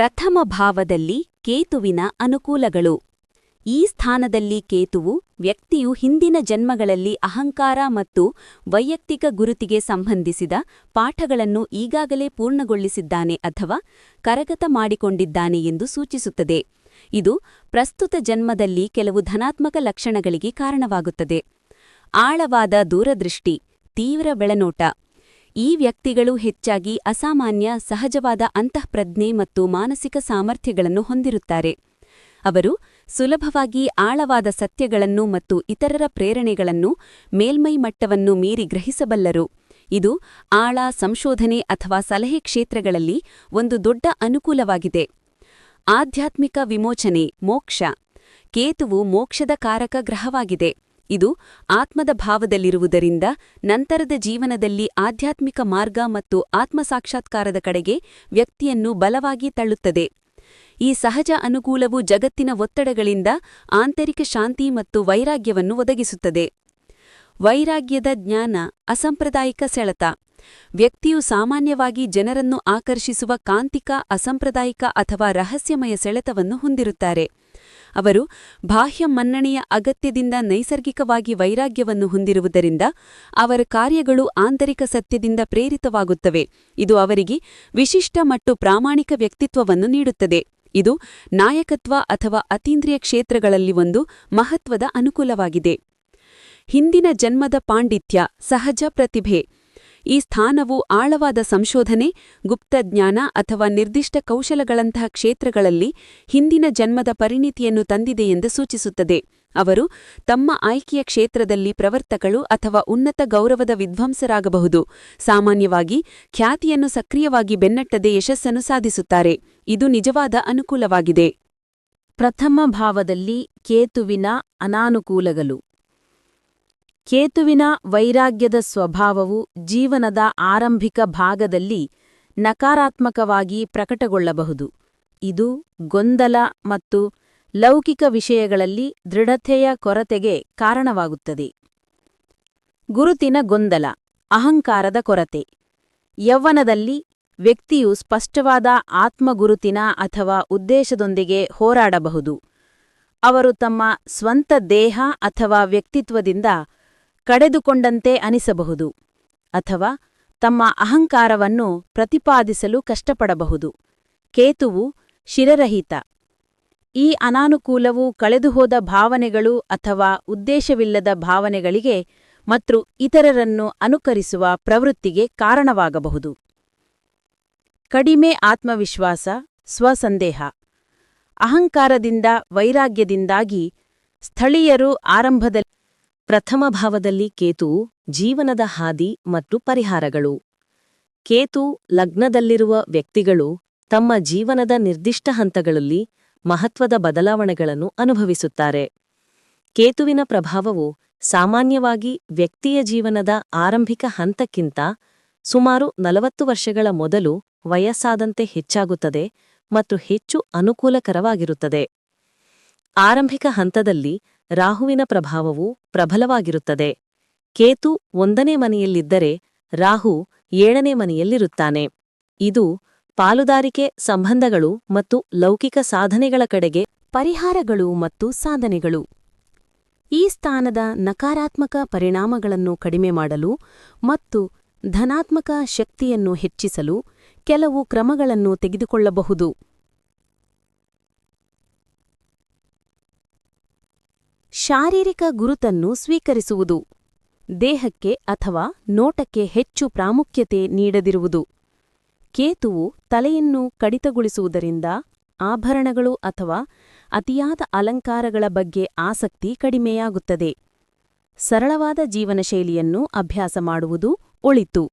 ಪ್ರಥಮ ಭಾವದಲ್ಲಿ ಕೇತುವಿನ ಅನುಕೂಲಗಳು. ಈ ಸ್ಥಾನದಲ್ಲಿ ಕೇತುವು ವ್ಯಕ್ತಿಯು ಹಿಂದಿನ ಜನ್ಮಗಳಲ್ಲಿ ಅಹಂಕಾರ ಮತ್ತು ವೈಯಕ್ತಿಕ ಗುರುತಿಗೆ ಸಂಬಂಧಿಸಿದ ಪಾಠಗಳನ್ನು ಈಗಾಗಲೇ ಪೂರ್ಣಗೊಳಿಸಿದ್ದಾನೆ ಅಥವಾ ಕರಗತ ಮಾಡಿಕೊಂಡಿದ್ದಾನೆ ಎಂದು ಸೂಚಿಸುತ್ತದೆ. ಇದು ಪ್ರಸ್ತುತ ಜನ್ಮದಲ್ಲಿ ಕೆಲವು ಧನಾತ್ಮಕ ಲಕ್ಷಣಗಳಿಗೆ ಕಾರಣವಾಗುತ್ತದೆ. ಆಳವಾದ ದೂರದೃಷ್ಟಿ, ತೀವ್ರ ಬೆಳನೋಟ. ಈ ವ್ಯಕ್ತಿಗಳು ಹೆಚ್ಚಾಗಿ ಅಸಾಮಾನ್ಯ, ಸಹಜವಾದ ಅಂತಃಪ್ರಜ್ಞೆ ಮತ್ತು ಮಾನಸಿಕ ಸಾಮರ್ಥ್ಯಗಳನ್ನು ಹೊಂದಿರುತ್ತಾರೆ. ಅವರು ಸುಲಭವಾಗಿ ಆಳವಾದ ಸತ್ಯಗಳನ್ನು ಮತ್ತು ಇತರರ ಪ್ರೇರಣೆಗಳನ್ನು ಮೇಲ್ಮೈ ಮಟ್ಟವನ್ನು ಮೀರಿ ಗ್ರಹಿಸಬಲ್ಲರು. ಇದು ಆಳ, ಸಂಶೋಧನೆ ಅಥವಾ ಸಲಹೆ ಕ್ಷೇತ್ರಗಳಲ್ಲಿ ಒಂದು ದೊಡ್ಡ ಅನುಕೂಲವಾಗಿದೆ. ಆಧ್ಯಾತ್ಮಿಕ ವಿಮೋಚನೆ, ಮೋಕ್ಷ. ಕೇತುವು ಮೋಕ್ಷದ ಕಾರಕ ಗ್ರಹವಾಗಿದೆ. ಇದು ಆತ್ಮದ ಭಾವದಲ್ಲಿರುವುದರಿಂದ ನಂತರದ ಜೀವನದಲ್ಲಿ ಆಧ್ಯಾತ್ಮಿಕ ಮಾರ್ಗ ಮತ್ತು ಆತ್ಮಸಾಕ್ಷಾತ್ಕಾರದ ಕಡೆಗೆ ವ್ಯಕ್ತಿಯನ್ನು ಬಲವಾಗಿ ತಳ್ಳುತ್ತದೆ. ಈ ಸಹಜ ಅನುಕೂಲವು ಜಗತ್ತಿನ ಒತ್ತಡಗಳಿಂದ ಆಂತರಿಕ ಶಾಂತಿ ಮತ್ತು ವೈರಾಗ್ಯವನ್ನು ಒದಗಿಸುತ್ತದೆ. ವೈರಾಗ್ಯದ ಜ್ಞಾನ ಅಸಂಪ್ರದಾಯಿಕ ಸೆಳೆತ. ವ್ಯಕ್ತಿಯು ಸಾಮಾನ್ಯವಾಗಿ ಜನರನ್ನು ಆಕರ್ಷಿಸುವ ಕಾಂತಿಕ, ಅಸಂಪ್ರದಾಯಿಕ ಅಥವಾ ರಹಸ್ಯಮಯ ಸೆಳೆತವನ್ನು ಹೊಂದಿರುತ್ತಾರೆ. ಅವರು ಬಾಹ್ಯ ಮನ್ನಣೆಯ ಅಗತ್ಯದಿಂದ ನೈಸರ್ಗಿಕವಾಗಿ ವೈರಾಗ್ಯವನ್ನು ಹೊಂದಿರುವುದರಿಂದ ಅವರ ಕಾರ್ಯಗಳು ಆಂತರಿಕ ಸತ್ಯದಿಂದ ಪ್ರೇರಿತವಾಗುತ್ತವೆ. ಇದು ಅವರಿಗೆ ವಿಶಿಷ್ಟ ಮತ್ತು ಪ್ರಾಮಾಣಿಕ ವ್ಯಕ್ತಿತ್ವವನ್ನು ನೀಡುತ್ತದೆ. ಇದು ನಾಯಕತ್ವ ಅಥವಾ ಅತೀಂದ್ರಿಯ ಕ್ಷೇತ್ರಗಳಲ್ಲಿ ಒಂದು ಮಹತ್ವದ ಅನುಕೂಲವಾಗಿದೆ. ಹಿಂದಿನ ಜನ್ಮದ ಪಾಂಡಿತ್ಯ, ಸಹಜ ಪ್ರತಿಭೆ ಈ ಸ್ಥಾನವು ಆಳವಾದ ಸಂಶೋಧನೆ ಗುಪ್ತಜ್ಞಾನ ಅಥವಾ ನಿರ್ದಿಷ್ಟ ಕೌಶಲಗಳಂತಹ ಕ್ಷೇತ್ರಗಳಲ್ಲಿ ಹಿಂದಿನ ಜನ್ಮದ ಪರಿಣಿತಿಯನ್ನು ತಂದಿದೆ ಎಂದು ಸೂಚಿಸುತ್ತದೆ. ಅವರು ತಮ್ಮ ಆಯ್ಕೆಯ ಕ್ಷೇತ್ರದಲ್ಲಿ ಪ್ರವರ್ತಕಳು ಅಥವಾ ಉನ್ನತ ಗೌರವದ ವಿದ್ವಾಂಸರಾಗಬಹುದು. ಸಾಮಾನ್ಯವಾಗಿ ಖ್ಯಾತಿಯನ್ನು ಸಕ್ರಿಯವಾಗಿ ಬೆನ್ನಟ್ಟದೆ ಯಶಸ್ಸನ್ನು ಸಾಧಿಸುತ್ತಾರೆ. ಇದು ನಿಜವಾದ ಅನುಕೂಲವಾಗಿದೆ. ಪ್ರಥಮ ಭಾವದಲ್ಲಿ ಕೇತುವಿನ ಅನಾನುಕೂಲಗಳು. ಕೇತುವಿನ ವೈರಾಗ್ಯದ ಸ್ವಭಾವವು ಜೀವನದ ಆರಂಭಿಕ ಭಾಗದಲ್ಲಿ ನಕಾರಾತ್ಮಕವಾಗಿ ಪ್ರಕಟಗೊಳ್ಳಬಹುದು. ಇದು ಗೊಂದಲ ಮತ್ತು ಲೌಕಿಕ ವಿಷಯಗಳಲ್ಲಿ ದೃಢತೆಯ ಕೊರತೆಗೆ ಕಾರಣವಾಗುತ್ತದೆ. ಗುರುತಿನ ಗೊಂದಲ, ಅಹಂಕಾರದ ಕೊರತೆ. ಯೌವನದಲ್ಲಿ ವ್ಯಕ್ತಿಯು ಸ್ಪಷ್ಟವಾದ ಆತ್ಮಗುರುತಿನ ಅಥವಾ ಉದ್ದೇಶದೊಂದಿಗೆ ಹೋರಾಡಬಹುದು. ಅವರು ತಮ್ಮ ಸ್ವಂತ ದೇಹ ಅಥವಾ ವ್ಯಕ್ತಿತ್ವದಿಂದ ಕಡೆದುಕೊಂಡಂತೆ ಅನಿಸಬಹುದು ಅಥವಾ ತಮ್ಮ ಅಹಂಕಾರವನ್ನು ಪ್ರತಿಪಾದಿಸಲು ಕಷ್ಟಪಡಬಹುದು. ಕೇತುವು ಶಿರರಹಿತ. ಈ ಅನಾನುಕೂಲವು ಕಳೆದುಹೋದ ಭಾವನೆಗಳು ಅಥವಾ ಉದ್ದೇಶವಿಲ್ಲದ ಭಾವನೆಗಳಿಗೆ ಮತ್ತು ಇತರರನ್ನು ಅನುಕರಿಸುವ ಪ್ರವೃತ್ತಿಗೆ ಕಾರಣವಾಗಬಹುದು. ಕಡಿಮೆ ಆತ್ಮವಿಶ್ವಾಸ, ಸ್ವಸಂದೇಹ. ಅಹಂಕಾರದಿಂದ, ವೈರಾಗ್ಯದಿಂದಾಗಿ ಸ್ಥಳೀಯರು ಆರಂಭದಲ್ಲಿ ಪ್ರಥಮ ಭಾವದಲ್ಲಿ ಕೇತು, ಜೀವನದ ಹಾದಿ ಮತ್ತು ಪರಿಹಾರಗಳು. ಕೇತು, ಲಗ್ನದಲ್ಲಿರುವ ವ್ಯಕ್ತಿಗಳು ತಮ್ಮ ಜೀವನದ ನಿರ್ದಿಷ್ಟ ಹಂತಗಳಲ್ಲಿ ಮಹತ್ವದ ಬದಲಾವಣೆಗಳನ್ನು ಅನುಭವಿಸುತ್ತಾರೆ. ಕೇತುವಿನ ಪ್ರಭಾವವು ಸಾಮಾನ್ಯವಾಗಿ ವ್ಯಕ್ತಿಯ ಜೀವನದ ಆರಂಭಿಕ ಹಂತಕ್ಕಿಂತ ಸುಮಾರು ನಲವತ್ತು ವರ್ಷಗಳ ಮೊದಲು ವಯಸ್ಸಾದಂತೆ ಹೆಚ್ಚಾಗುತ್ತದೆ ಮತ್ತು ಹೆಚ್ಚು ಅನುಕೂಲಕರವಾಗಿರುತ್ತದೆ. ಆರಂಭಿಕ ಹಂತದಲ್ಲಿ ರಾಹುವಿನ ಪ್ರಭಾವವು ಪ್ರಬಲವಾಗಿರುತ್ತದೆ. ಕೇತು ಒಂದನೇ ಮನೆಯಲ್ಲಿದ್ದರೆ ರಾಹು ಏಳನೇ ಮನೆಯಲ್ಲಿರುತ್ತಾನೆ. ಇದು ಪಾಲುದಾರಿಕೆ ಸಂಬಂಧಗಳು ಮತ್ತು ಲೌಕಿಕ ಸಾಧನೆಗಳ ಕಡೆಗೆ ಪರಿಹಾರಗಳು ಮತ್ತು ಸಾಧನೆಗಳು. ಈ ಸ್ಥಾನದ ನಕಾರಾತ್ಮಕ ಪರಿಣಾಮಗಳನ್ನು ಕಡಿಮೆ ಮಾಡಲು ಮತ್ತು ಧನಾತ್ಮಕ ಶಕ್ತಿಯನ್ನು ಹೆಚ್ಚಿಸಲು ಕೆಲವು ಕ್ರಮಗಳನ್ನು ತೆಗೆದುಕೊಳ್ಳಬಹುದು. ಶಾರೀರಿಕ ಗುರುತನ್ನು ಸ್ವೀಕರಿಸುವುದು, ದೇಹಕ್ಕೆ ಅಥವಾ ನೋಟಕ್ಕೆ ಹೆಚ್ಚು ಪ್ರಾಮುಖ್ಯತೆ ನೀಡದಿರುವುದು. ಕೇತುವು ತಲೆಯನ್ನು ಕಡಿತಗೊಳಿಸುವುದರಿಂದ ಆಭರಣಗಳು ಅಥವಾ ಅತಿಯಾದ ಅಲಂಕಾರಗಳ ಬಗ್ಗೆ ಆಸಕ್ತಿ ಕಡಿಮೆಯಾಗುತ್ತದೆ. ಸರಳವಾದ ಜೀವನಶೈಲಿಯನ್ನು ಅಭ್ಯಾಸ ಮಾಡುವುದು ಒಳಿತು.